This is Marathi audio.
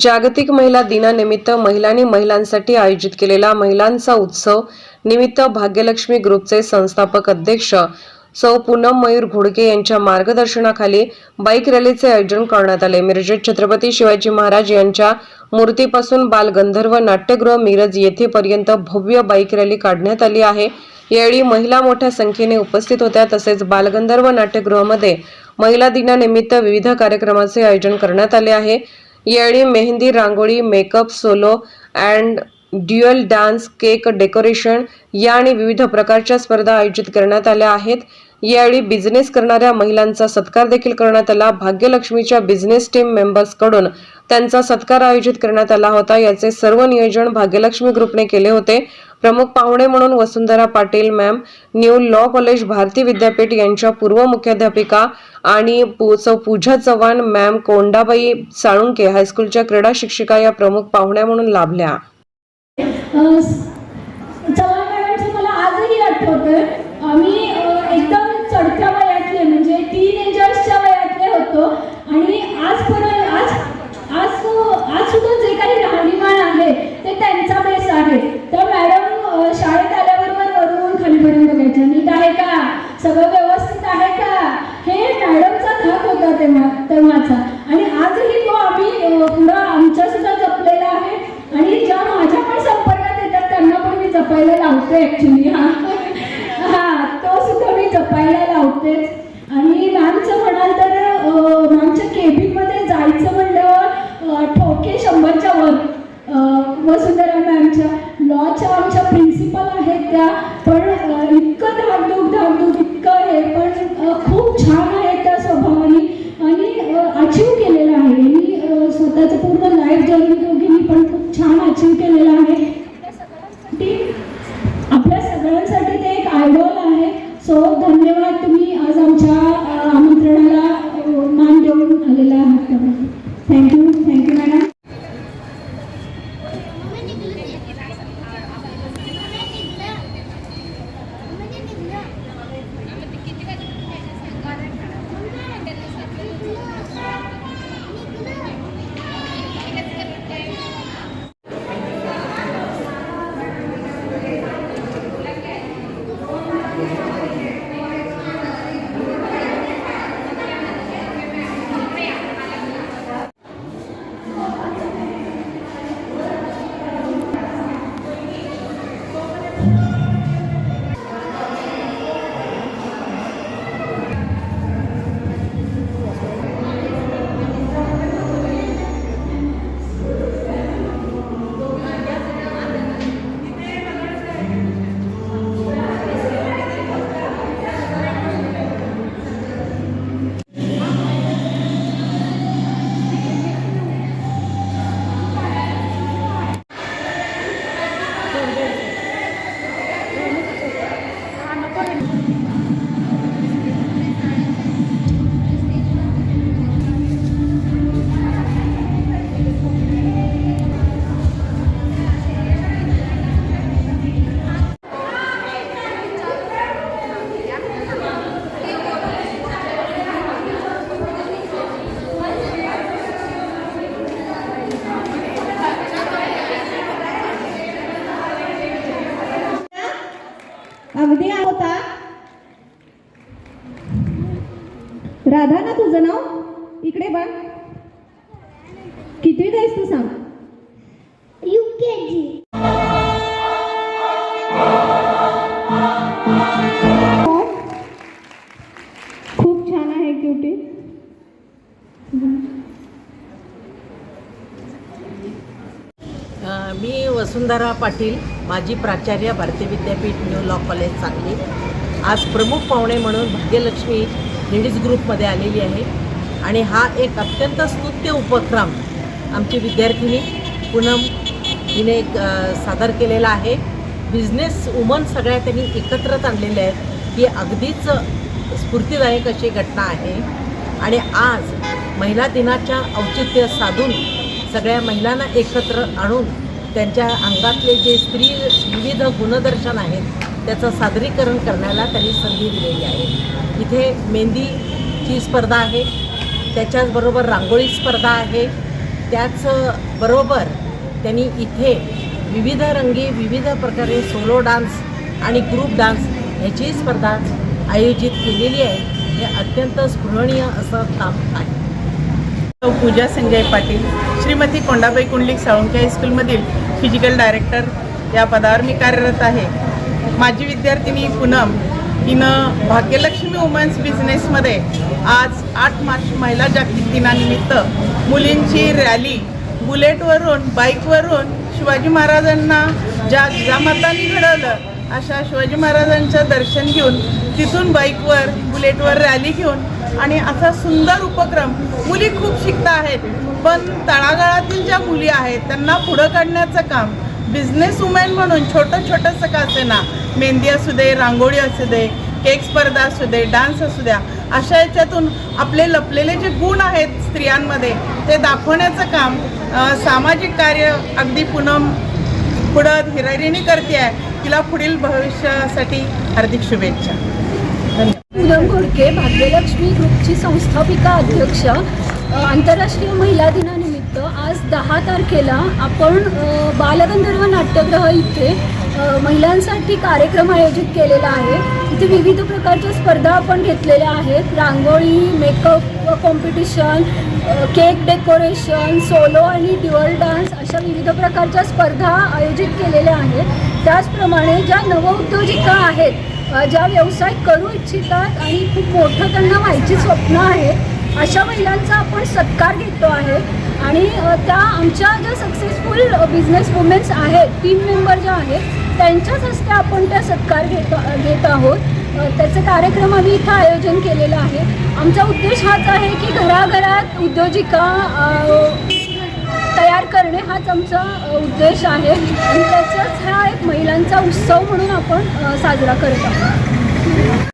जागतिक महिला दिनानिमित्त महिलांनी महिलांसाठी आयोजित केलेला महिलांचा उत्सव निमित्त भाग्यलक्ष्मी ग्रुपचे संस्थापक अध्यक्ष सौ पूनम मयूर घोडके यांच्या मार्गदर्शनाखाली बाईक रॅलीचे आयोजन करण्यात आले. मिरजेत छत्रपती शिवाजी महाराज यांच्या मूर्तीपासून बालगंधर्व नाट्यगृह मिरज येथेपर्यंत भव्य बाईक रॅली काढण्यात आली आहे. यावेळी महिला मोठ्या संख्येने उपस्थित होत्या. तसेच बालगंधर्व नाट्यगृहामध्ये महिला दिनानिमित्त विविध कार्यक्रमाचे आयोजन करण्यात आले आहे. यावेळी mehndi rangoli makeup solo and dual dance cake decoration या आणि विविध प्रकारच्या स्पर्धा आयोजित करण्यात आल्या आहेत. यावेळी बिझनेस करणाऱ्या महिलांचा सत्कार देखील करण्यात आला. भाग्यलक्ष्मीच्या बिझनेस टीम मेंबर्सकडून त्यांचा सत्कार आयोजित करण्यात आला होता. याचे सर्व नियोजन भाग्यलक्ष्मी ग्रुपने केले होते. प्रमुख पाहुणे म्हणून Vasundhara Patil ma'am new law college Bharati Vidyapeeth यांच्या पूर्व मुख्याध्यापिका आणि सौ पूजा चव्हाण मॅम कोंडाबाई साळुंके हायस्कूलच्या क्रीडा शिक्षिका या प्रमुख पाहुण्या म्हणून लाभल्या. चव्हाण मला आजही आठवतं आम्ही चढत्या वयातले म्हणजे टीनेजर्सच्या वयातले होतो. आणि आजपर्यंत आज आज आज सुद्धा जे काही राहणीमान आहे ते त्यांचा बेस आहे. तर मॅडम शाळेत आल्यावर वरून खाली पडून बघायच्या नीट आहे का? सगळं व्यवस्थित आहे का? हे मॅडमचा थक होता तेव्हा तेव्हाचा. आणि आजही तो आम्ही पुढं आमच्या सुद्धा जपलेला आहे. आणि ज्या माझ्या पण संपर्कात येतात त्यांना पण मी जपायला लावते ऍक्च्युली हा. जपायला आणि मॅमचं म्हणाल तर मॅमच्या केबिनमध्ये जायचं म्हणलं ठोके शंभरच्या वर वसुंधरा मॅमच्या लॉच्या आमच्या प्रिन्सिपल आहेत त्या पण इतकं धाकधूक धाकधूक इतकं हे पण खूप छान आहे त्या स्वभावाने. आणि अचीव केलेलं आहे. मी स्वतःचं पूर्ण लाईफ जर्नी दोघींनी पण खूप छान राधा ना तुझं नाव? इकडे बघ. किती आहेस तू सांग? युकेजी खूप छान आहे क्युटी मी वसुंधरा पाटील माजी प्राचार्य भारतीय विद्यापीठ न्यू लॉ कॉलेज सांगली. आज प्रमुख पाहुणे म्हणून भाग्यलक्ष्मी लेडीज ग्रुपमध्ये आलेली आहे. आणि हा एक अत्यंत स्तुत्य उपक्रम आमची विद्यार्थिनी पूनम हिने सादर केलेला आहे. बिझनेस वुमन सगळ्या त्यांनी एकत्रच आणलेल्या आहेत. ही अगदीच स्फूर्तिदायक अशी घटना आहे. आणि आज महिला दिनाच्या औचित्य साधून सगळ्या महिलांना एकत्र आणून त्यांच्या अंगातले जे स्त्री विविध गुणदर्शन आहेत त्याचं सादरीकरण करण्याला त्यांनी संधी दिलेली आहे. इथे मेहंदीची स्पर्धा आहे. त्याच्याचबरोबर रांगोळी स्पर्धा आहे. त्याचबरोबर त्यांनी इथे विविध रंगी विविध प्रकारे सोलो डान्स आणि ग्रुप डान्स ह्याची स्पर्धा आयोजित केलेली आहे. हे अत्यंत स्पृहणीय असं काम आहे. पूजा संजय पाटील श्रीमती कोंडाबाई कुंडलिक साळुंके हायस्कूलमधील फिजिकल डायरेक्टर या पदावर मी कार्यरत आहे. माझी विद्यार्थिनी पूनम हिनं भाग्यलक्ष्मी वुमन्स बिझनेसमध्ये आज आठ मार्च महिला जागतिक दिनानिमित्त मुलींची रॅली बुलेटवरून बाईकवरून शिवाजी महाराजांना ज्या जिजामातांनी घडवलं अशा शिवाजी महाराजांचं दर्शन घेऊन तिथून बाईकवर बुलेटवर रॅली घेऊन आणि असा सुंदर उपक्रम मुली खूप शिकता आहेत. पण तळागाळातील ज्या मुली आहेत त्यांना पुढं काढण्याचं काम बिझनेस वुमेन म्हणून छोटं छोटंसं का असेना मेहंदी असू दे रांगोळी असू दे केक स्पर्धा असू दे डान्स असू द्या अशा याच्यातून आपले लपलेले जे गुण आहेत स्त्रियांमध्ये ते दाखवण्याचं काम सामाजिक कार्य अगदी पूनम पुढं हिरारीने करते आहे तिला पुढील भविष्यासाठी हार्दिक शुभेच्छा. पूनम घोडके भाग्यलक्ष्मी ग्रुपची संस्थापिका अध्यक्ष आंतरराष्ट्रीय महिला दिनानिमित्त आज दहा तारखेला आपण बालगंधर्व नाट्यगृह इथे महिलांसाठी कार्यक्रम आयोजित केलेला आहे. इथे विविध प्रकारच्या स्पर्धा आपण घेतलेल्या आहेत. Rangoli makeup competition cake decoration solo आणि ड्युअल डान्स अशा विविध प्रकारच्या स्पर्धा आयोजित केलेल्या आहेत. त्याचप्रमाणे ज्या नवउद्योजिका आहेत ज्या व्यवसाय करू इच्छितात आणि खूप मोठं त्यांना व्हायची स्वप्न आहेत अशा महिलांचा आपण सत्कार घेतो आहे. आणि त्या आमच्या ज्या सक्सेसफुल बिझनेस वुमेन्स आहेत टीम मेंबर ज्या आहेत त्यांच्याच हस्ते आपण त्या सत्कार घेतो घेत आहोत. त्याचे कार्यक्रम आम्ही इथं आयोजन केलेलं आहे. आमचा उद्देश हाच आहे की घराघरात उद्योजिका तयार करणे हाच आमचा उद्देश आहे. आणि त्याचाच हा एक महिलांचा उत्सव म्हणून आपण साजरा करत आहोत.